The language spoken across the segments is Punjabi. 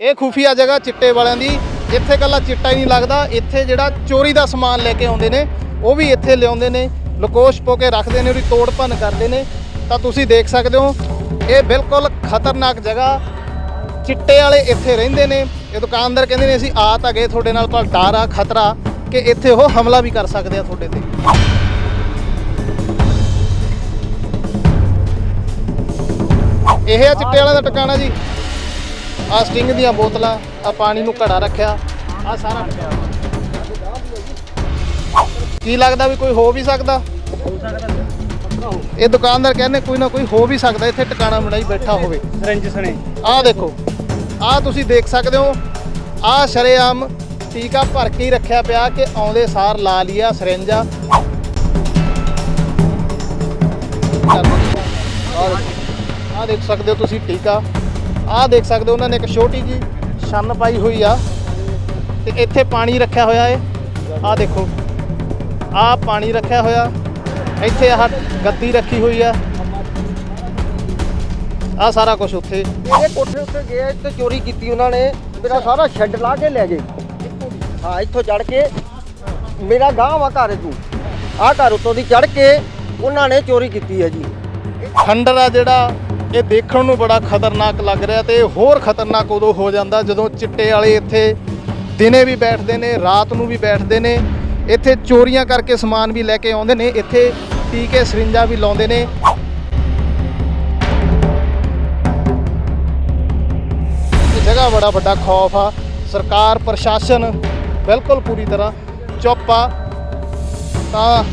ਇਹ ਖੂਫੀਆ ਜਗ੍ਹਾ ਚਿੱਟੇ ਵਾਲਿਆਂ ਦੀ, ਇੱਥੇ ਕੱਲਾ ਚਿੱਟਾ ਹੀ ਨਹੀਂ ਲੱਗਦਾ, ਇੱਥੇ ਜਿਹੜਾ ਚੋਰੀ ਦਾ ਸਮਾਨ ਲੈ ਕੇ ਆਉਂਦੇ ਨੇ, ਉਹ ਵੀ ਇੱਥੇ ਲਿਆਉਂਦੇ ਨੇ, ਲਕੋਸ਼ ਪੋ ਕੇ ਰੱਖਦੇ ਨੇ, ਉਹਦੀ ਤੋੜ ਭੰਨ ਕਰਦੇ ਨੇ। ਤਾਂ ਤੁਸੀਂ ਦੇਖ ਸਕਦੇ ਹੋ, ਇਹ ਬਿਲਕੁਲ ਖਤਰਨਾਕ ਜਗ੍ਹਾ, ਚਿੱਟੇ ਵਾਲੇ ਇੱਥੇ ਰਹਿੰਦੇ ਨੇ। ਇਹ ਦੁਕਾਨਦਾਰ ਕਹਿੰਦੇ ਨੇ, ਅਸੀਂ ਆ ਤਾਂ ਗਏ ਤੁਹਾਡੇ ਨਾਲ ਪਰ ਡਰ ਆ ਖਤਰਾ ਕਿ ਇੱਥੇ ਉਹ ਹਮਲਾ ਵੀ ਕਰ ਸਕਦੇ ਆ ਤੁਹਾਡੇ ਤੇ। ਇਹ ਆ ਚਿੱਟੇ ਵਾਲਿਆਂ ਦਾ ਟਿਕਾਣਾ ਜੀ। ਆ ਸਟਿੰਗ ਦੀਆਂ ਬੋਤਲਾਂ, ਆ ਪਾਣੀ ਨੂੰ ਘੜਾ ਰੱਖਿਆ, ਆ ਸਾਰਾ ਕੀ ਲੱਗਦਾ ਵੀ ਕੋਈ ਹੋ ਵੀ ਸਕਦਾ? ਇਹ ਦੁਕਾਨਦਾਰ ਕਹਿੰਦੇ ਕੋਈ ਨਾ ਕੋਈ ਹੋ ਵੀ ਸਕਦਾ, ਇੱਥੇ ਟਿਕਾਣਾ ਬਣਾਈ ਬੈਠਾ ਹੋਵੇ। ਰੰਜਸ ਨੇ ਆਹ ਦੇਖੋ, ਆਹ ਤੁਸੀਂ ਦੇਖ ਸਕਦੇ ਹੋ, ਆਹ ਸ਼ਰੇਆਮ ਟੀਕਾ ਭਰ ਕੇ ਹੀ ਰੱਖਿਆ ਪਿਆ ਕਿ ਆਉਂਦੇ ਸਾਰ ਲਾ ਲਿਆ ਸਰਿੰਜਾ ਆਹ ਦੇਖ ਸਕਦੇ ਹੋ ਤੁਸੀਂ ਟੀਕਾ। ਆਹ ਦੇਖ ਸਕਦੇ ਹੋ ਉਹਨਾਂ ਨੇ ਇੱਕ ਛੋਟੀ ਜੀ ਛੰਨ ਪਾਈ ਹੋਈ ਆ ਤੇ ਇੱਥੇ ਪਾਣੀ ਰੱਖਿਆ ਹੋਇਆ ਏ। ਆਹ ਦੇਖੋ ਆਹ ਪਾਣੀ ਰੱਖਿਆ ਹੋਇਆ ਇੱਥੇ ਆਹ ਗੱਦੀ ਰੱਖੀ ਹੋਈ ਆ। ਆਹ ਸਾਰਾ ਕੁਝ ਉੱਥੇ। ਮੇਰੇ ਕੋਠੇ ਉੱਤੇ ਗਏ ਤੇ ਚੋਰੀ ਕੀਤੀ ਉਹਨਾਂ ਨੇ। ਮੇਰਾ ਸਾਰਾ ਸ਼ੈੱਡ ਲਾ ਕੇ ਲੈ ਗਏ। ਹਾਂ ਇੱਥੋਂ ਚੜ ਕੇ ਮੇਰਾ ਗਾਂਵ ਵਾ ਘਰ ਤੂੰ ਆਹ ਘਰ ਉੱਤੋਂ ਦੀ ਚੜ ਕੇ ਉਹਨਾਂ ਨੇ ਚੋਰੀ ਕੀਤੀ ਹੈ ਜੀ। ਖੰਡਰ ਆ ਜਿਹੜਾ ਇਹ ਦੇਖਣ ਨੂੰ ਬੜਾ ਖਤਰਨਾਕ ਲੱਗ ਰਿਹਾ ਤੇ ਹੋਰ ਖਤਰਨਾਕ ਉਦੋਂ ਹੋ ਜਾਂਦਾ ਜਦੋਂ ਚਿੱਟੇ ਵਾਲੇ ਇੱਥੇ ਦਿਨੇ ਵੀ ਬੈਠਦੇ ਨੇ, ਰਾਤ ਨੂੰ ਵੀ ਬੈਠਦੇ ਨੇ। ਇੱਥੇ ਚੋਰੀਆਂ ਕਰਕੇ ਸਮਾਨ ਵੀ ਲੈ ਕੇ ਆਉਂਦੇ ਨੇ, ਇੱਥੇ ਟੀਕੇ ਸਰਿੰਜਾਂ ਵੀ ਲਾਉਂਦੇ ਨੇ। ਇਹ ਜਗ੍ਹਾ ਬੜਾ ਵੱਡਾ ਖੌਫ ਆ। ਸਰਕਾਰ, ਪ੍ਰਸ਼ਾਸਨ ਬਿਲਕੁਲ ਪੂਰੀ ਤਰ੍ਹਾਂ ਚੁੱਪ ਆ। ਤਾਂ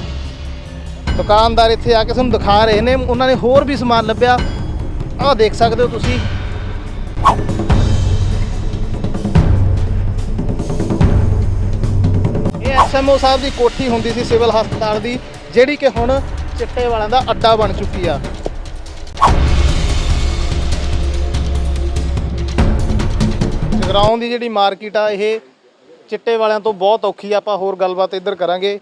ਦੁਕਾਨਦਾਰ ਇੱਥੇ ਆ ਕੇ ਸਾਨੂੰ ਦਿਖਾ ਰਹੇ ਨੇ, ਉਹਨਾਂ ਨੇ ਹੋਰ ਵੀ ਸਮਾਨ ਲੱਭਿਆ। ਆਹ ਦੇਖ ਸਕਦੇ ਹੋ ਤੁਸੀਂ। ਇਹ ਐਸਐਮਓ ਸਾਹਿਬ ਦੀ ਕੋਠੀ ਹੁੰਦੀ ਸੀ ਸਿਵਲ ਹਸਪਤਾਲ ਦੀ, ਜਿਹੜੀ ਕਿ ਹੁਣ ਚਿੱਟੇ ਵਾਲਿਆਂ ਦਾ ਅੱਡਾ ਬਣ ਚੁੱਕੀ ਆ। ਜਗਰਾਉਂ ਦੀ ਜਿਹੜੀ ਮਾਰਕੀਟ ਆ, ਇਹ ਚਿੱਟੇ ਵਾਲਿਆਂ ਤੋਂ ਬਹੁਤ ਔਖੀ ਆ। ਆਪਾਂ ਹੋਰ ਗੱਲਬਾਤ ਇੱਧਰ ਕਰਾਂਗੇ।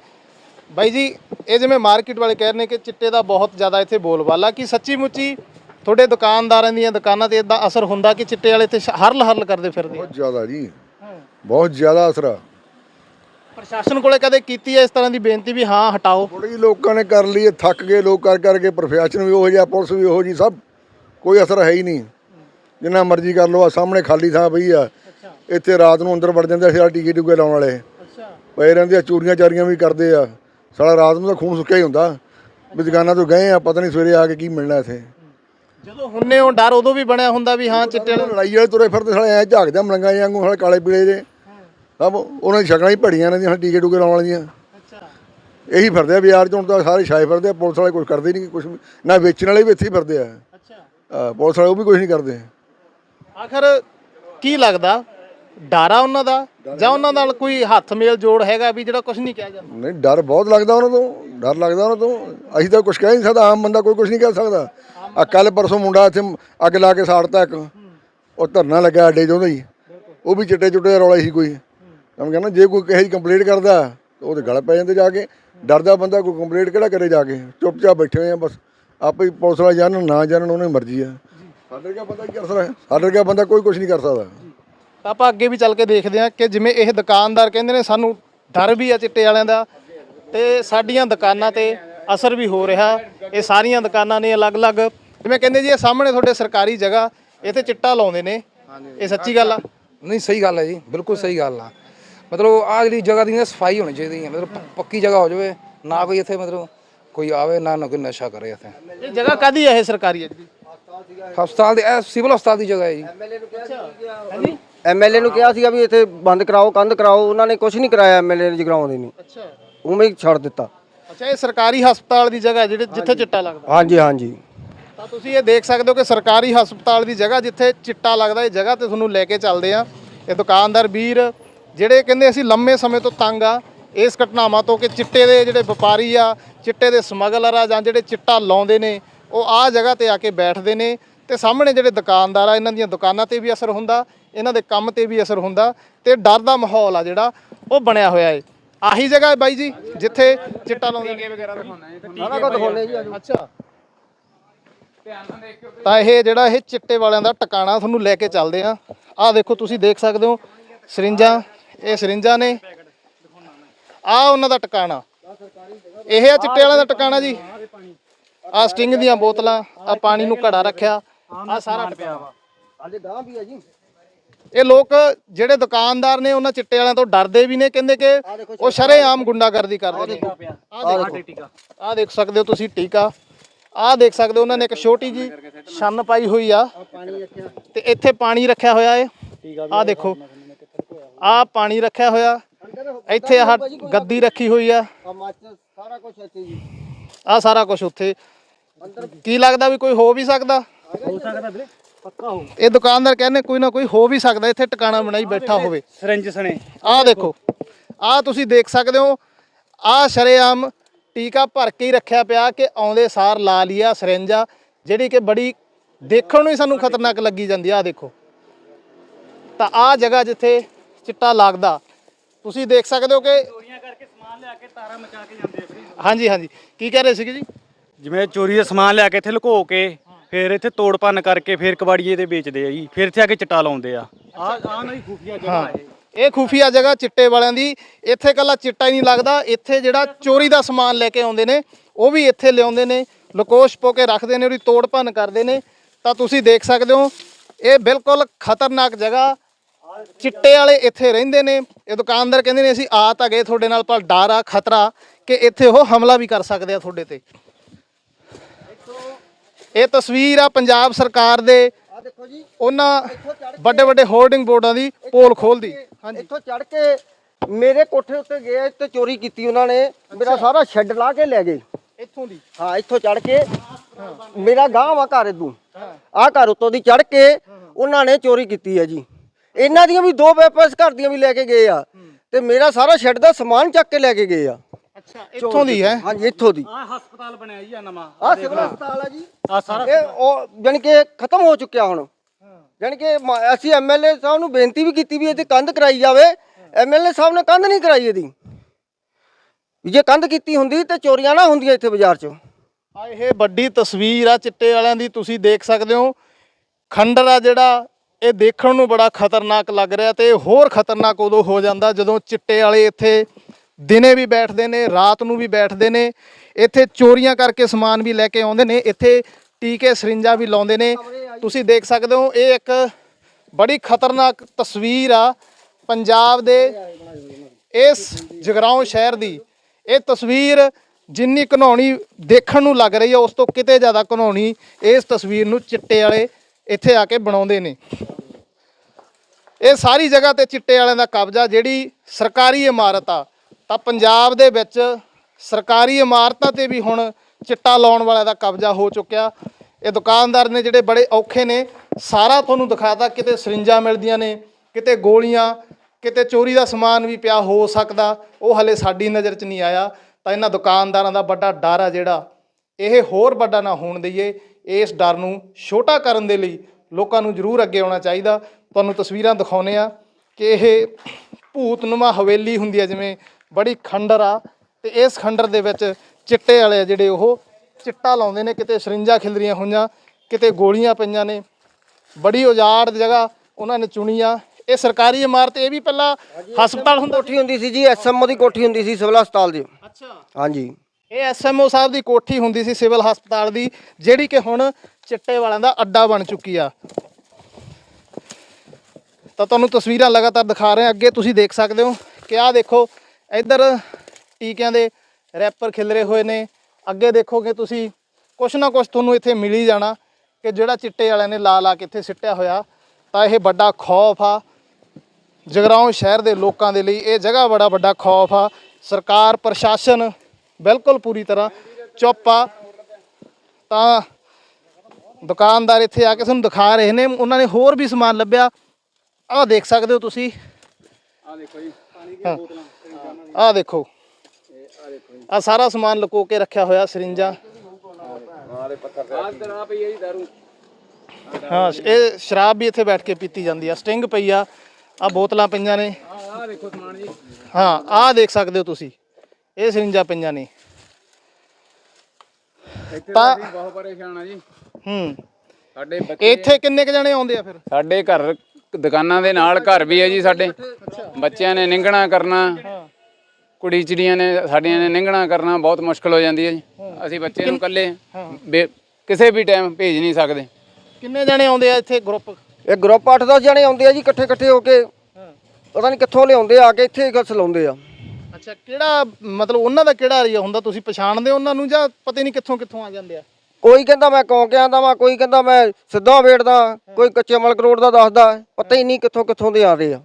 ਬਾਈ ਜੀ, ਇਹ ਜਿਵੇਂ ਮਾਰਕੀਟ ਵਾਲੇ ਕਹਿ ਰਹੇ ਨੇ ਕਿ ਚਿੱਟੇ ਦਾ ਬਹੁਤ ਜ਼ਿਆਦਾ ਇੱਥੇ ਬੋਲਬਾਲਾ। ਕਿ ਸੱਚੀ ਮੁੱਚੀ ਤੁਹਾਡੇ ਦੁਕਾਨਦਾਰਾਂ ਦੀਆਂ ਦੁਕਾਨਾਂ ਤੇ ਇਦਾਂ ਅਸਰ ਹੁੰਦਾ ਕਿ ਚਿੱਟੇ ਵਾਲੇ ਸ਼- ਹਰਲ ਹਰਲ ਕਰਦੇ ਫਿਰਦੇ ਆ? ਬਹੁਤ ਜ਼ਿਆਦਾ ਜੀ। ਬਹੁਤ ਜ਼ਿਆਦਾ ਅਸਰ ਆ। ਪ੍ਰਸ਼ਾਸਨ ਕੋਲੇ ਕਦੇ ਕੀਤੀ ਹੈ ਇਸ ਤਰ੍ਹਾਂ ਦੀ ਬੇਨਤੀ ਵੀ ਹਾਂ ਹਟਾਓ? ਬੜੀ ਲੋਕਾਂ ਨੇ ਕਰ ਲਈ ਥੱਕ ਗਏ ਲੋਕ ਕਰ ਕਰਕੇ ਪ੍ਰਸ਼ਾਸਨ ਵੀ ਉਹੋ ਜਿਹਾ ਪੁਲਿਸ ਵੀ ਉਹੋ ਜੀ ਸਭ ਕੋਈ ਅਸਰ ਹੈ ਹੀ ਨਹੀਂ। ਜਿੰਨਾ ਮਰਜ਼ੀ ਕਰ ਲਓ ਆ ਸਾਹਮਣੇ ਖਾਲੀ ਥਾਂ ਪਈ ਆ। ਇੱਥੇ ਰਾਤ ਨੂੰ ਅੰਦਰ ਵੜ ਜਾਂਦੇ ਸੀ ਟੀਕੇ ਟੂਕੇ ਲਾਉਣ ਵਾਲੇ। ਅੱਛਾ। ਪਏ ਰਹਿੰਦੇ ਆ ਚੋਰੀਆਂ ਚਾਰੀਆਂ ਵੀ ਕਰਦੇ ਆ। ਸਾਲਾ ਰਾਤ ਨੂੰ ਤਾਂ ਖੂਨ ਸੁੱਕਿਆ ਹੀ ਹੁੰਦਾ। ਵੀ ਦੁਕਾਨਾਂ ਤੋਂ ਗਏ ਆ ਪਤਾ ਨਹੀਂ ਸਵੇਰੇ ਆ ਕੇ ਕੀ ਮਿਲਣਾ ਇੱਥੇ। ਜਦੋਂ ਹੁੰਨੇ ਉਹ ਡਰ ਉਦੋਂ ਵੀ ਬਣਿਆ ਹੁੰਦਾ ਵੀ ਹਾਂ ਚਿੱਟੇ ਵਾਲੇ ਲੜਾਈ ਵਾਲੇ ਤੁਰੇ ਫਿਰਦੇ ਸਾਲੇ ਐ ਝਾਕਦੇ ਮਲੰਗਾਂ ਵਾਂਗੂ ਸਾਲੇ ਕਾਲੇ ਪੀਲੇ ਜੇ ਸਭ ਉਹਨਾਂ ਦੀ ਸ਼ਕਲਾਂ ਹੀ ਭੜੀਆਂ ਨੇ ਦੀਆਂ ਟੀਕੇ ਟੂਕੇ ਲਾਉਣ ਵਾਲੀਆਂ। ਅੱਛਾ। ਇਹੀ ਫਿਰਦੇ ਆ ਬਾਜ਼ਾਰ 'ਚ ਹੁਣ ਤਾਂ ਸਾਰੇ ਛਾਏ ਫਿਰਦੇ ਆ ਪੁਲਿਸ ਵਾਲੇ ਕੁਝ ਕਰਦੇ ਨਹੀਂ ਕੁਝ ਨਾ ਵੇਚਣ ਵਾਲੇ ਵੀ ਇੱਥੇ ਹੀ ਫਿਰਦੇ ਆ। ਅੱਛਾ। ਪੁਲਿਸ ਵਾਲੇ ਉਹ ਵੀ ਕੁਝ ਨਹੀਂ ਕਰਦੇ। ਆਖਰ ਕੀ ਲੱਗਦਾ? ਡਾਰਾ ਉਹਨਾਂ ਦਾ? ਜਾਂ ਉਹਨਾਂ ਨਾਲ ਕੋਈ ਹੱਥ ਮੇਲ ਜੋੜ ਹੈਗਾ ਵੀ ਜਿਹੜਾ ਕੁਝ ਨਹੀਂ ਕਿਹਾ ਜਾਂਦਾ ਨਹੀਂ ਡਰ ਬਹੁਤ ਲੱਗਦਾ ਉਹਨਾਂ ਤੋਂ ਡਰ ਲੱਗਦਾ ਉਹਨਾਂ ਤੋਂ। ਅਸੀਂ ਤਾਂ ਕੁਝ ਕਹਿ ਨਹੀਂ ਸਕਦਾ ਆਮ ਬੰਦਾ ਕੋਈ ਕੁਝ ਨਹੀਂ ਕਹਿ ਸਕਦਾ। ਆ ਕੱਲ ਪਰਸੋਂ ਮੁੰਡਾ ਇੱਥੇ ਅੱਗ ਲਾ ਕੇ ਸਾੜਤਾ ਇੱਕ। ਉਹ ਧਰਨਾ ਲੱਗਾ ਅੱਡੇ 'ਚ ਉਹਦਾ ਹੀ। ਉਹ ਵੀ ਚਿੱਟੇ ਚੁੱਟੇ ਦਾ ਰੌਲਾ ਸੀ ਕੋਈ। ਮੈਂ ਕਹਿੰਦਾ, ਜੇ ਕੋਈ ਕਿਸੇ ਦੀ ਕੰਪਲੇਂਟ ਕਰਦਾ, ਤਾਂ ਉਹਦੇ ਗਲ ਪੈ ਜਾਂਦੇ ਜਾ ਕੇ। ਡਰਦਾ ਬੰਦਾ ਕੋਈ ਕੰਪਲੇਂਟ ਕਿਹੜਾ ਕਰੇ ਜਾ ਕੇ? ਚੁੱਪਚਾਪ ਬੈਠੇ ਹੋਏ ਆ ਬਸ। ਆਪੇ ਹੀ ਪੁਲਿਸ ਵਾਲਾ ਜਾਣਨ, ਨਾ ਜਾਣਨ, ਉਹਨੇ ਮਰਜ਼ੀ ਆ। ਸਾਡੇ ਵਰਗਾ ਬੰਦਾ ਕੀ ਕਰ ਸਕਦਾ? ਸਾਡੇ ਕਿਆ ਬੰਦਾ ਕੋਈ ਕੁਝ ਨਹੀਂ ਕਰ ਸਕਦਾ। ਤਾਂ ਆਪਾਂ ਅੱਗੇ ਵੀ ਚੱਲ ਕੇ ਦੇਖਦੇ ਹਾਂ ਕਿ ਜਿਵੇਂ ਇਹ ਦੁਕਾਨਦਾਰ ਕਹਿੰਦੇ ਨੇ, ਸਾਨੂੰ ਡਰ ਵੀ ਆ ਚਿੱਟੇ ਵਾਲਿਆਂ ਦਾ। ਤੇ ਸਾਡੀਆਂ ਦੁਕਾਨਾਂ ਤੇ ਅਸਰ ਵੀ ਹੋ ਰਿਹਾ। ਇਹ ਸਾਰੀਆਂ ਦੁਕਾਨਾਂ ਨੇ ਅਲੱਗ-ਅਲੱਗ ਜਿਵੇਂ ਕਹਿੰਦੇ ਜੀ ਇਹ ਸਾਹਮਣੇ ਤੁਹਾਡੇ ਸਰਕਾਰੀ ਜਗ੍ਹਾ ਇੱਥੇ ਚਿੱਟਾ ਲਾਉਂਦੇ ਨੇ। ਇਹ ਸੱਚੀ ਗੱਲ ਆ? ਨਹੀਂ ਸਹੀ ਗੱਲ ਹੈ ਜੀ ਬਿਲਕੁਲ ਸਹੀ ਗੱਲ ਆ। ਮਤਲਬ ਆ ਜਿਹੜੀ ਜਗ੍ਹਾ ਦੀ ਨਾ ਸਫ਼ਾਈ ਹੋਣੀ ਚਾਹੀਦੀ ਹੈ ਮਤਲਬ ਪ- ਪੱਕੀ ਜਗ੍ਹਾ ਹੋ ਜਾਵੇ ਨਾ ਕੋਈ ਇੱਥੇ ਮਤਲਬ ਕੋਈ ਆਵੇ ਨਾ ਨਾ ਕੋਈ ਨਸ਼ਾ ਕਰੇ ਇੱਥੇ। ਇਹ ਜਗ੍ਹਾ ਕਾਦੀ ਹੈ ਇਹ ਸਰਕਾਰੀ ਹੈ ਜੀ? ਹਸਪਤਾਲ ਦੀ ਇਹ ਸਿਵਲ ਹਸਪਤਾਲ ਦੀ ਜਗ੍ਹਾ ਹੈ ਜੀ। ਐਮਐਲਏ ਨੂੰ ਕਿਹਾ ਸੀਗਾ ਵੀ ਇੱਥੇ ਬੰਦ ਕਰਾਓ ਕੰਧ ਕਰਾਓ ਉਹਨਾਂ ਨੇ ਕੁਝ ਨਹੀਂ ਕਰਾਇਆ ਐਮਐਲਏ ਨੇ ਜਗਰਾਉਂ ਦੇ ਨਹੀਂ ਅੱਛਾ। ਉਵੇਂ ਹੀ ਛੱਡ ਦਿੱਤਾ। ਅੱਛਾ ਇਹ ਸਰਕਾਰੀ ਹਸਪਤਾਲ ਦੀ ਜਗ੍ਹਾ ਹੈ ਜਿਹੜੇ ਜਿੱਥੇ ਚਿੱਟਾ ਲੱਗਦਾ। ਹਾਂਜੀ ਹਾਂਜੀ। ਤਾਂ ਤੁਸੀਂ ਇਹ ਦੇਖ ਸਕਦੇ ਹੋ ਕਿ ਸਰਕਾਰੀ ਹਸਪਤਾਲ ਦੀ ਜਗ੍ਹਾ ਜਿੱਥੇ ਚਿੱਟਾ ਲੱਗਦਾ ਇਹ ਜਗ੍ਹਾ ਤੇ ਤੁਹਾਨੂੰ ਲੈ ਕੇ ਚੱਲਦੇ ਆ। ਇਹ ਦੁਕਾਨਦਾਰ ਵੀਰ ਜਿਹੜੇ ਕਹਿੰਦੇ ਅਸੀਂ ਲੰਮੇ ਸਮੇਂ ਤੋਂ ਤੰਗ ਆ ਇਸ ਘਟਨਾਵਾਂ ਤੋਂ ਕਿ ਚਿੱਟੇ ਦੇ ਜਿਹੜੇ ਵਪਾਰੀ ਆ ਚਿੱਟੇ ਦੇ ਸਮਗਲਰ ਆ ਜਾਂ ਜਿਹੜੇ ਚਿੱਟਾ ਲਾਉਂਦੇ ਨੇ ਉਹ ਆ ਜਗ੍ਹਾ ਤੇ ਆ ਕੇ ਬੈਠਦੇ ਨੇ ਤੇ ਸਾਹਮਣੇ ਜਿਹੜੇ ਦੁਕਾਨਦਾਰ ਆ ਇਹਨਾਂ ਦੀਆਂ ਦੁਕਾਨਾਂ ਤੇ ਵੀ ਅਸਰ ਹੁੰਦਾ ਇਹਨਾਂ ਦੇ ਕੰਮ ਤੇ ਵੀ ਅਸਰ ਹੁੰਦਾ ਤੇ ਡਰ ਦਾ ਮਾਹੌਲ ਆ ਜਿਹੜਾ ਉਹ ਬਣਿਆ ਹੋਇਆ ਏ। ਆਹੀ ਜਗ੍ਹਾ ਹੈ ਬਾਈ ਜੀ ਜਿੱਥੇ ਚਿੱਟਾ ਲਾਉਂਦੇ ਨੇ। ਵਗੈਰਾ ਸਾਰਾ ਕੁਝ ਦਿਖਾਉਂਦੇ ਜੀ ਅੱਛਾ। ਤਾਂ ਇਹ ਜਿਹੜਾ ਇਹ ਚਿੱਟੇ ਵਾਲਿਆਂ ਦਾ ਟਿਕਾਣਾ ਤੁਹਾਨੂੰ ਲੈ ਕੇ ਚੱਲਦੇ ਆ। ਆਹ ਦੇਖੋ ਤੁਸੀਂ ਦੇਖ ਸਕਦੇ ਹੋ ਸਰਿੰਜਾਂ ਇਹ ਸਰਿੰਜਾਂ ਨੇ। ਆਹ ਉਹਨਾਂ ਦਾ ਟਿਕਾਣਾ। ਇਹ ਆ ਚਿੱਟੇ ਵਾਲਿਆਂ ਦਾ ਟਿਕਾਣਾ ਜੀ। ਆਹ ਸਟਿੰਗ ਦੀਆਂ ਬੋਤਲਾਂ ਆ ਪਾਣੀ ਨੂੰ ਘੜਾ ਰੱਖਿਆ। ਆ ਸਾਰਾ ਟਿਕਾਣਾ ਹਾਲੇ ਗਾਂ ਵੀ ਹੈ ਜੀ। ਇਹ ਲੋਕ ਜਿਹੜੇ ਦੁਕਾਨਦਾਰ ਨੇ ਉਹਨਾਂ ਚਿੱਟੇ ਵਾਲਿਆਂ ਤੋਂ ਡਰਦੇ ਵੀ ਨੇ ਕਹਿੰਦੇ ਕਿ ਉਹ ਸ਼ਰੇਆਮ ਗੁੰਡਾਗਰਦੀ ਕਰਦੇ ਨੇ। ਆਹ ਦੇਖ ਸਕਦੇ ਹੋ ਤੁਸੀਂ ਟੀਕਾ। ਆਹ ਦੇਖ ਸਕਦੇ ਹੋ ਉਹਨਾਂ ਨੇ ਇੱਕ ਛੋਟੀ ਜੀ ਛੰਨ ਪਾਈ ਹੋਈ ਆ। ਤੇ ਇੱਥੇ ਪਾਣੀ ਰੱਖਿਆ ਹੋਇਆ ਏ। ਆਹ ਦੇਖੋ ਆਹ ਪਾਣੀ ਰੱਖਿਆ ਹੋਇਆ। ਇੱਥੇ ਆਹ ਗੱਦੀ ਰੱਖੀ ਹੋਈ ਆ। ਆ ਮੱਚ ਸਾਰਾ ਕੁਝ ਇੱਥੇ ਜੀ ਆਹ ਸਾਰਾ ਕੁਝ ਉੱਥੇ। ਕੀ ਲੱਗਦਾ ਵੀ ਕੋਈ ਹੋ ਵੀ ਸਕਦਾ? ਹੋ ਸਕਦਾ ਵੀਰੇ ਪੱਕਾ ਹੋ ਇਹ ਦੁਕਾਨਦਾਰ ਕਹਿੰਦੇ ਕੋਈ ਨਾ ਕੋਈ ਹੋ ਵੀ ਸਕਦਾ ਇੱਥੇ ਟਿਕਾਣਾ ਬਣਾਈ ਬੈਠਾ ਹੋਵੇ। ਸਰਿੰਜ ਸਣੇ। ਆਹ ਦੇਖੋ ਆਹ ਤੁਸੀਂ ਦੇਖ ਸਕਦੇ ਹੋ ਆਹ ਸ਼ਰੇਆਮ ਟੀਕਾ ਭਰ ਕੇ ਹੀ ਰੱਖਿਆ ਪਿਆ ਕਿ ਆਉਂਦੇ ਸਾਰ ਲਾ ਲਿਆ ਸਰਿੰਜਾ ਜਿਹੜੀ ਕਿ ਬੜੀ ਦੇਖਣ ਨੂੰ ਹੀ ਸਾਨੂੰ ਖਤਰਨਾਕ ਲੱਗੀ ਜਾਂਦੀ ਆ ਦੇਖੋ। ਤਾਂ ਆਹ ਜਗ੍ਹਾ ਜਿੱਥੇ ਚਿੱਟਾ ਲੱਗਦਾ ਤੁਸੀਂ ਦੇਖ ਸਕਦੇ ਹੋ ਕਿ ਚੋਰੀਆਂ ਕਰਕੇ ਸਮਾਨ ਲਿਆ ਕੇ ਤਾਰਾਂ ਮਚਾ ਕੇ ਜਾਂਦੇ ਆ ਹਾਂਜੀ ਹਾਂਜੀ। ਕੀ ਕਹਿ ਰਹੇ ਸੀਗੇ ਜੀ? ਜਿਵੇਂ ਚੋਰੀ ਦਾ ਸਮਾਨ ਲਿਆ ਕੇ ਇੱਥੇ ਲੁਕੋ ਕੇ ਫਿਰ ਇੱਥੇ ਤੋੜ ਭੰਨ ਕਰਕੇ ਫਿਰ ਕਬਾੜੀਏ ਤੇ ਵੇਚਦੇ ਆ ਜੀ ਫਿਰ ਇੱਥੇ ਆ ਕੇ ਚਿੱਟਾ ਲਾਉਂਦੇ ਆ। ਆ ਆ ਨਹੀਂ ਖੂਫੀਆ ਜਗ੍ਹਾ ਹੈ। ਇਹ ਖੂਫੀਆ ਜਗ੍ਹਾ ਚਿੱਟੇ ਵਾਲਿਆਂ ਦੀ। ਇੱਥੇ ਕੱਲਾ ਚਿੱਟਾ ਹੀ ਨਹੀਂ ਲੱਗਦਾ। ਇੱਥੇ ਜਿਹੜਾ ਚੋਰੀ ਦਾ ਸਮਾਨ ਲੈ ਕੇ ਆਉਂਦੇ ਨੇ, ਉਹ ਵੀ ਇੱਥੇ ਲਿਆਉਂਦੇ ਨੇ। ਲਕੋਸ਼ ਪੋ ਕੇ ਰੱਖਦੇ ਨੇ, ਉਹਦੀ ਤੋੜ ਭੰਨ ਕਰਦੇ ਨੇ। ਤਾਂ ਤੁਸੀਂ ਦੇਖ ਸਕਦੇ ਹੋ, ਇਹ ਬਿਲਕੁਲ ਖਤਰਨਾਕ ਜਗ੍ਹਾ। ਚਿੱਟੇ ਵਾਲੇ ਇੱਥੇ ਰਹਿੰਦੇ ਨੇ। ਇਹ ਦੁਕਾਨਦਾਰ ਕਹਿੰਦੇ ਨੇ, ਅਸੀਂ ਆ ਤਾਂ ਗਏ ਤੁਹਾਡੇ ਨਾਲ ਪਰ ਡਰ ਆ, ਖਤਰਾ ਕਿ ਇੱਥੇ ਉਹ ਹਮਲਾ ਵੀ ਕਰ ਸਕਦੇ ਆ ਤੁਹਾਡੇ ਤੇ। ਇਹ ਤਸਵੀਰ ਆ ਪੰਜਾਬ ਸਰਕਾਰ ਦੇ ਉਹਨਾਂ ਵੱਡੇ ਵੱਡੇ ਹੋਰਡਿੰਗ ਬੋਰਡਾਂ ਦੀ ਪੋਲ ਖੋਲਦੀ ਹਾਂਜੀ। ਇੱਥੋਂ ਚੜ ਕੇ ਮੇਰੇ ਕੋਠੇ ਉੱਤੇ ਗਏ ਤੇ ਚੋਰੀ ਕੀਤੀ ਉਹਨਾਂ ਨੇ। ਮੇਰਾ ਸਾਰਾ ਸ਼ੈੱਡ ਲਾ ਕੇ ਲੈ ਗਏ। ਇੱਥੋਂ ਦੀ? ਹਾਂ ਇੱਥੋਂ ਚੜ ਕੇ। ਮੇਰਾ ਗਾਂਵ ਵਾ ਘਰ ਇਦੋਂ ਆਹ ਘਰ ਉੱਤੋਂ ਦੀ ਚੜ ਕੇ ਉਹਨਾਂ ਨੇ ਚੋਰੀ ਕੀਤੀ ਹੈ ਜੀ। ਇਹਨਾਂ ਦੀਆਂ ਵੀ ਦੋ ਵਾਪਸ ਘਰ ਦੀਆਂ ਵੀ ਲੈ ਕੇ ਗਏ ਆ। ਤੇ ਮੇਰਾ ਸਾਰਾ ਸ਼ੈੱਡ ਦਾ ਸਮਾਨ ਚੱਕ ਕੇ ਲੈ ਕੇ ਗਏ ਆ। ਅੱਛਾ ਇੱਥੋਂ ਦੀ ਹੈ। ਹਾਂਜੀ ਇੱਥੋਂ ਦੀ। ਆ ਹਸਪਤਾਲ ਬਣਿਆ ਜੀ ਆ ਨਵਾਂ। ਆਹ ਸਿਵਲ ਹਸਪਤਾਲ ਆ ਜੀ। ਆ ਸਾਰਾ ਇਹ ਉਹ ਜਾਣੀ ਕਿ ਖਤਮ ਹੋ ਚੁੱਕਿਆ ਹੁਣ। ਜਾਣੀ ਕਿ ਅਸੀਂ ਐਮਐਲਏ ਸਾਹਿਬ ਨੂੰ ਬੇਨਤੀ ਵੀ ਕੀਤੀ ਵੀ ਇਹਦੀ ਕੰਧ ਕਰਾਈ ਜਾਵੇ। ਐਮਐਲਏ ਸਾਹਿਬ ਨੇ ਕੰਧ ਨਹੀਂ ਕਰਾਈ ਇਹਦੀ। ਜੇ ਕੰਧ ਕੀਤੀ ਹੁੰਦੀ ਤੇ ਚੋਰੀਆਂ ਨਾ ਹੁੰਦੀਆਂ ਇੱਥੇ ਬਾਜ਼ਾਰ 'ਚ। ਆ ਇਹ ਵੱਡੀ ਤਸਵੀਰ ਆ ਚਿੱਟੇ ਵਾਲਿਆਂ ਦੀ ਤੁਸੀਂ ਦੇਖ ਸਕਦੇ ਹੋ। ਖੰਡਰ ਆ ਜਿਹੜਾ ਇਹ ਦੇਖਣ ਨੂੰ ਬੜਾ ਖਤਰਨਾਕ ਲੱਗ ਰਿਹਾ ਤੇ ਹੋਰ ਖਤਰਨਾਕ ਉਦੋਂ ਹੋ ਜਾਂਦਾ ਜਦੋਂ ਚਿੱਟੇ ਵਾਲੇ ਇੱਥੇ ਦਿਨੇ ਵੀ ਬੈਠਦੇ ਨੇ, ਰਾਤ ਨੂੰ ਵੀ ਬੈਠਦੇ ਨੇ। ਇੱਥੇ ਚੋਰੀਆਂ ਕਰਕੇ ਸਮਾਨ ਵੀ ਲੈ ਕੇ ਆਉਂਦੇ ਨੇ, ਇੱਥੇ ਟੀਕੇ, ਸਰਿੰਜਾਂ ਵੀ ਲਾਉਂਦੇ ਨੇ। ਤੁਸੀਂ ਦੇਖ ਸਕਦੇ ਹੋ, ਇਹ ਇੱਕ ਬੜੀ ਖਤਰਨਾਕ ਤਸਵੀਰ ਆ ਪੰਜਾਬ ਦੇ ਇਸ ਜਗਰਾਉਂ ਸ਼ਹਿਰ ਦੀ। ਇਹ ਤਸਵੀਰ ਜਿੰਨੀ ਘਨੌਣੀ ਦੇਖਣ ਨੂੰ ਲੱਗ ਰਹੀ ਹੈ ਉਸ ਤੋਂ ਕਿਤੇ ਜ਼ਿਆਦਾ ਘਨੌਣੀ ਇਸ ਤਸਵੀਰ ਨੂੰ ਚਿੱਟੇ ਵਾਲੇ ਇੱਥੇ ਆ ਕੇ ਬਣਾਉਂਦੇ ਨੇ। ਇਹ ਸਾਰੀ ਜਗ੍ਹਾ ਤੇ ਚਿੱਟੇ ਵਾਲਿਆਂ ਦਾ ਕਬਜ਼ਾ, ਜਿਹੜੀ ਸਰਕਾਰੀ ਇਮਾਰਤ ਆ ਤਾਂ ਪੰਜਾਬ ਦੇ ਵਿੱਚ ਸਰਕਾਰੀ ਇਮਾਰਤਾਂ ਤੇ ਵੀ ਹੁਣ ਚਿੱਟਾ ਲਾਉਣ ਵਾਲਿਆਂ ਦਾ ਕਬਜ਼ਾ ਹੋ ਚੁੱਕਿਆ। ਇਹ ਦੁਕਾਨਦਾਰ ਨੇ ਜਿਹੜੇ ਬੜੇ ਔਖੇ ਨੇ, ਸਾਰਾ ਤੁਹਾਨੂੰ ਦਿਖਾਤਾ, ਕਿਤੇ ਸਰਿੰਜਾਂ ਮਿਲਦੀਆਂ ਨੇ, ਕਿਤੇ ਗੋਲੀਆਂ, ਕਿਤੇ ਚੋਰੀ ਦਾ ਸਮਾਨ ਵੀ ਪਿਆ ਹੋ ਸਕਦਾ, ਉਹ ਹਲੇ ਸਾਡੀ ਨਜ਼ਰ 'ਚ ਨਹੀਂ ਆਇਆ। ਤਾਂ ਇਹਨਾਂ ਦੁਕਾਨਦਾਰਾਂ ਦਾ ਵੱਡਾ ਡਰ ਆ ਜਿਹੜਾ, ਇਹ ਹੋਰ ਵੱਡਾ ਨਾ ਹੋਣ ਦਈਏ। ਇਸ ਡਰ ਨੂੰ ਛੋਟਾ ਕਰਨ ਦੇ ਲਈ ਲੋਕਾਂ ਨੂੰ ਜ਼ਰੂਰ ਅੱਗੇ ਆਉਣਾ ਚਾਹੀਦਾ। ਤੁਹਾਨੂੰ ਤਸਵੀਰਾਂ ਦਿਖਾਉਨੇ ਆ ਕਿ ਇਹ ਭੂਤਨੁਮਾ ਹਵੇਲੀ ਹੁੰਦੀ ਹੈ ਜਿਵੇਂ ਬੜੀ ਖੰਡਰ ਆ ਤੇ ਇਸ ਖੰਡਰ ਦੇ ਵਿੱਚ ਚਿੱਟੇ ਵਾਲੇ ਜਿਹੜੇ ਉਹ ਚਿੱਟਾ ਲਾਉਂਦੇ ਨੇ ਕਿਤੇ ਸਰਿੰਜਾਂ ਖਿਲਰੀਆਂ ਹੋਈਆਂ ਕਿਤੇ ਗੋਲੀਆਂ ਪਈਆਂ ਨੇ। ਬੜੀ ਉਜਾੜ ਜਗ੍ਹਾ ਉਹਨਾਂ ਨੇ ਚੁਣੀ ਆ। ਇਹ ਸਰਕਾਰੀ ਇਮਾਰਤ ਇਹ ਵੀ ਪਹਿਲਾਂ ਹਸਪਤਾਲ ਹੁੰਦਾ ਕੋਠੀ ਹੁੰਦੀ ਸੀ ਜੀ ਐਸਐਮਓ ਦੀ ਕੋਠੀ ਹੁੰਦੀ ਸੀ ਸਿਵਲ ਹਸਪਤਾਲ ਦੀ। ਅੱਛਾ। ਹਾਂਜੀ। ਇਹ ਐਸਐਮਓ ਸਾਹਿਬ ਦੀ ਕੋਠੀ ਹੁੰਦੀ ਸੀ ਸਿਵਲ ਹਸਪਤਾਲ ਦੀ ਜਿਹੜੀ ਕਿ ਹੁਣ ਚਿੱਟੇ ਵਾਲਿਆਂ ਦਾ ਅੱਡਾ ਬਣ ਚੁੱਕੀ ਆ। ਤਾਂ ਤੁਹਾਨੂੰ ਤਸਵੀਰਾਂ ਲਗਾਤਾਰ ਦਿਖਾ ਰਹੇ ਅੱਗੇ ਤੁਸੀਂ ਦੇਖ ਸਕਦੇ ਹੋ ਕਿ ਆਹ ਦੇਖੋ ਇੱਧਰ ਟੀਕਿਆਂ ਦੇ ਰੈਪਰ ਖਿਲਰੇ ਹੋਏ ਨੇ। ਅੱਗੇ ਦੇਖੋਗੇ ਤੁਸੀਂ ਕੁਛ ਨਾ ਕੁਛ ਤੁਹਾਨੂੰ ਇੱਥੇ ਮਿਲ ਹੀ ਜਾਣਾ ਕਿ ਜਿਹੜਾ ਚਿੱਟੇ ਵਾਲਿਆਂ ਨੇ ਲਾ ਲਾ ਕੇ ਇੱਥੇ ਸਿੱਟਿਆ ਹੋਇਆ। ਤਾਂ ਇਹ ਵੱਡਾ ਖੌਫ ਆ। ਜਗਰਾਉਂ ਸ਼ਹਿਰ ਦੇ ਲੋਕਾਂ ਦੇ ਲਈ ਇਹ ਜਗ੍ਹਾ ਬੜਾ ਵੱਡਾ ਖੌਫ ਆ। ਸਰਕਾਰ ਪ੍ਰਸ਼ਾਸਨ ਬਿਲਕੁਲ ਪੂਰੀ ਤਰ੍ਹਾਂ ਚੁੱਪ ਆ। ਤਾਂ ਦੁਕਾਨਦਾਰ ਇੱਥੇ ਆ ਕੇ ਤੁਹਾਨੂੰ ਦਿਖਾ ਰਹੇ ਨੇ। ਉਹਨਾਂ ਨੇ ਹੋਰ ਵੀ ਸਮਾਨ ਲੱਭਿਆ। ਆਹ ਦੇਖ ਸਕਦੇ ਹੋ ਤੁਸੀਂ। ਆ ਦੇਖੋ ਜੀ ਪਾਣੀ ਹਾਂ। ਆਹ ਦੇਖੋ। ਆ ਸਾਰਾ ਸਮਾਨ ਲੁਕੋ ਕੇ ਰੱਖਿਆ ਹੋਇਆ ਸਰਿੰਜਾਂ। ਹੈ ਹਾਂ ਇਹ ਸ਼ਰਾਬ ਵੀ ਇੱਥੇ ਬੈਠ ਕੇ ਪੀਤੀ ਜਾਂਦੀ ਆ। ਸਟਿੰਗ ਪਈ ਆ ਆ ਬੋਤਲਾਂ ਪਈਆਂ ਨੇ। ਆ ਆ ਦੇਖੋ ਸਮਾਨ ਜੀ ਹਾਂ ਆਹ ਦੇਖ ਸਕਦੇ ਹੋ ਤੁਸੀਂ। ਇਹ ਸਰਿੰਜਾਂ ਪਈਆਂ ਨੇ। ਇੱਥੇ ਤਾਂ- ਬਹੁਤ ਪਰੇਸ਼ਾਨ ਆ ਜੀ। ਹੂੰ। ਸਾਡੇ ਇੱਥੇ ਕਿੰਨੇ ਕ ਜਣੇ ਆਉਂਦੇ ਆ ਫਿਰ? ਸਾਡੇ ਘਰ ਦੁਕਾਨਾਂ ਦੇ ਨਾਲ ਘਰ ਵੀ ਹੈ ਜੀ ਸਾਡੇ। ਬੱਚਿਆਂ ਨੇ ਨਿੰਗਣਾ ਕਰਨਾ। ਕੁੜੀ ਚਿੜੀਆਂ ਨੇ ਸਾਡੀਆਂ ਨੇ ਨਿੰਗਣਾ ਕਰਨਾ ਬਹੁਤ ਮੁਸ਼ਕਲ ਹੋ ਜਾਂਦੀ ਹੈ ਜੀ। ਅਸੀਂ ਬੱਚੇ ਨੂੰ ਇਕੱਲੇ ਬੇ- ਕਿਸੇ ਵੀ ਟਾਈਮ ਭੇਜ ਨਹੀਂ ਸਕਦੇ। ਕਿੰਨੇ ਜਣੇ ਆਉਂਦੇ ਆ ਇੱਥੇ ਗਰੁੱਪ ਇਹ ਗਰੁੱਪ 8-10 ਜਣੇ ਆਉਂਦੇ ਆ ਜੀ ਇਕੱਠੇ ਇਕੱਠੇ ਹੋ ਕੇ। ਪਤਾ ਨਹੀਂ ਕਿੱਥੋਂ ਲਿਆਉਂਦੇ ਆ ਕੇ ਇੱਥੇ ਹੀ ਲਾਉਂਦੇ ਆ। ਅੱਛਾ ਕਿਹੜਾ ਮਤਲਬ ਉਹਨਾਂ ਦਾ ਕਿਹੜਾ ਏਰੀਆ ਹੁੰਦਾ? ਤੁਸੀਂ ਪਛਾਣਦੇ ਹੋ ਉਹਨਾਂ ਨੂੰ ਜਾਂ ਪਤਾ ਨਹੀਂ ਕਿੱਥੋਂ ਕਿੱਥੋਂ ਆ ਜਾਂਦੇ ਆ? ਕੋਈ ਕਹਿੰਦਾ ਮੈਂ ਕੌਂਕਿਆਂ ਦਾ ਵਾਂ ਕੋਈ ਕਹਿੰਦਾ ਮੈਂ ਸਿੱਧਾ ਵੇੜਦਾ ਕੋਈ ਕੱਚੇ ਮਲਕ ਰੋਡ ਦਾ ਦੱਸਦਾ ਪਤਾ ਹੀ। ਨਹੀਂ ਕਿੱਥੋਂ ਕਿੱਥੋਂ ਦੇ ਆ ਰਹੇ ਆ।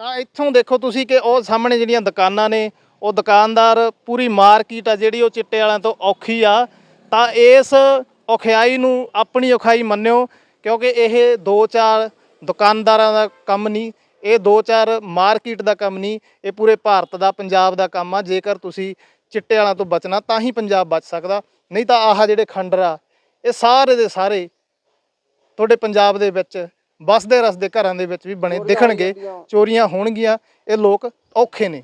ਤਾਂ ਇੱਥੋਂ ਦੇਖੋ ਤੁਸੀਂ ਕਿ ਉਹ ਸਾਹਮਣੇ ਜਿਹੜੀਆਂ ਦੁਕਾਨਾਂ ਨੇ ਉਹ ਦੁਕਾਨਦਾਰ ਪੂਰੀ ਮਾਰਕੀਟ ਆ ਜਿਹੜੀ ਉਹ ਚਿੱਟੇ ਵਾਲਿਆਂ ਤੋਂ ਔਖੀ ਆ ਤਾਂ ਇਸ ਔਖਿਆਈ ਨੂੰ ਆਪਣੀ ਔਖਾਈ ਮੰਨਿਓ ਕਿਉਂਕਿ ਇਹ ਦੋ ਚਾਰ ਦੁਕਾਨਦਾਰਾਂ ਦਾ ਕੰਮ ਨਹੀਂ ਇਹ ਦੋ ਚਾਰ ਮਾਰਕੀਟ ਦਾ ਕੰਮ ਨਹੀਂ ਇਹ ਪੂਰੇ ਭਾਰਤ ਦਾ ਪੰਜਾਬ ਦਾ ਕੰਮ ਆ ਜੇਕਰ ਤੁਸੀਂ ਚਿੱਟੇ ਵਾਲਿਆਂ ਤੋਂ ਬਚਣਾ ਤਾਂ ਹੀ ਪੰਜਾਬ ਬਚ ਸਕਦਾ ਨਹੀਂ ਤਾਂ ਆਹ ਜਿਹੜੇ ਖੰਡਰ ਆ ਇਹ ਸਾਰੇ ਦੇ ਸਾਰੇ ਤੁਹਾਡੇ ਪੰਜਾਬ ਦੇ ਵਿੱਚ ਬਸਦੇ ਰਸਦੇ ਘਰਾਂ ਦੇ ਵਿੱਚ ਵੀ ਬਣੇ ਦਿਖਣਗੇ ਚੋਰੀਆਂ ਹੋਣਗੀਆਂ ਇਹ ਲੋਕ ਔਖੇ ਨੇ।